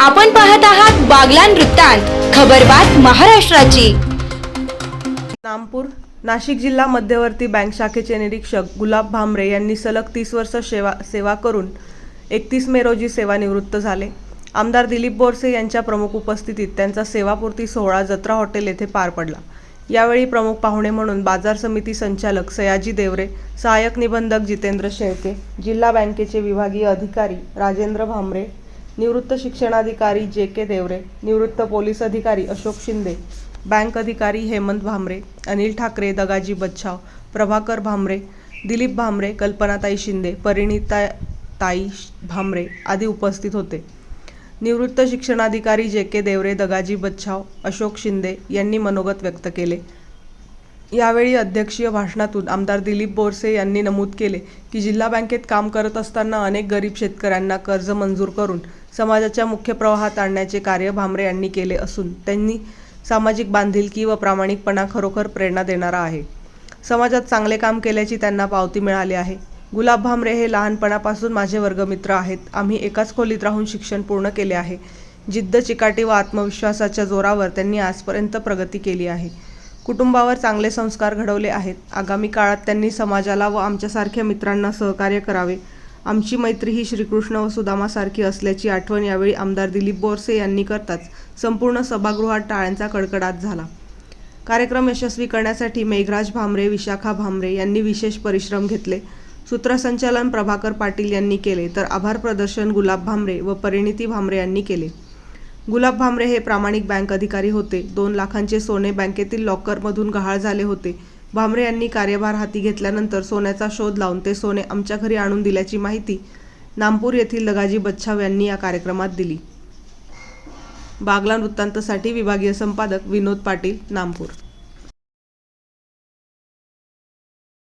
आपण पाहत आहात बागलान वृत्तांत खबरबात महाराष्ट्राची. नामपूर नाशिक जिल्हा मध्यवर्ती बँक शाखेचे निरीक्षक गुलाब भामरे यांनी सलग तीस वर्ष सेवा सेवा करून एकतीस मे रोजी सेवानिवृत्त झाले. आमदार दिलीप बोरसे यांच्या प्रमुख उपस्थितीत त्यांचा सेवापूर्ती सोहळा जत्रा हॉटेल येथे पार पडला. यावेळी प्रमुख पाहुणे म्हणून बाजार समिती संचालक सयाजी देवरे सहाय्यक निबंधक जितेंद्र शेळके जिल्हा बँकेचे विभागीय अधिकारी राजेंद्र भामरे निवृत्त शिक्षणाधिकारी जे के देवरे निवृत्त पोलीस अधिकारी अशोक शिंदे बँक अधिकारी हेमंत भामरे अनिल ठाकरे दगाजी बच्छाव प्रभाकर भामरे दिलीप भामरे कल्पनाताई शिंदे परिणीता ताई भामरे आदी उपस्थित होते. निवृत्त शिक्षणाधिकारी जे के देवरे दगाजी बच्छाव अशोक शिंदे यांनी मनोगत व्यक्त केले. यावेळी अध्यक्षीय भाषणातून आमदार दिलीप बोरसे यांनी नमूद केले की जिल्हा बँकेत काम करत असताना अनेक गरीब शेतकऱ्यांना कर्ज मंजूर करून समाजाच्या मुख्य प्रवाहात आणण्याचे कार्य भामरे यांनी केले असून त्यांनी सामाजिक बांधिलकी व प्रामाणिकपणा खरोखर प्रेरणा देणारा आहे. समाजात चांगले काम केल्याची त्यांना पावती मिळाली आहे. गुलाब भामरे हे लहानपणापासून माझे वर्गमित्र आहेत. आम्ही एकाच खोलीत राहून शिक्षण पूर्ण केले आहे. जिद्द चिकाटी व आत्मविश्वासाच्या जोरावर त्यांनी आजपर्यंत प्रगती केली आहे. कुटुंबावर चांगले संस्कार घडवले आहेत. आगामी काळात त्यांनी समाजाला व आमच्यासारख्या मित्रांना सहकार्य करावे. आमची मैत्री ही श्रीकृष्ण व सुदामासारखी असल्याची आठवण यावेळी आमदार दिलीप बोरसे यांनी करताच संपूर्ण सभागृहात टाळ्यांचा कडकडाट झाला. कार्यक्रम यशस्वी करण्यासाठी मेघराज भामरे विशाखा भामरे यांनी विशेष परिश्रम घेतले. सूत्रसंचालन प्रभाकर पाटील यांनी केले तर आभार प्रदर्शन गुलाब भामरे व परिणिती भामरे यांनी केले. गुलाब भामरे हे प्रामाणिक बँक अधिकारी होते. दोन लाखांचे सोने बँकेतील लॉकरमधून गहाळ झाले होते. भामरे यांनी कार्यभार हाती घेतल्यानंतर सोन्याचा शोध लावून ते सोने आमच्या घरी आणून दिल्याची माहिती नामपूर येथील लगाजी बच्छाव यांनी या कार्यक्रमात दिली. बागला वृत्तांतसाठी विभागीय संपादक विनोद पाटील नामपूर.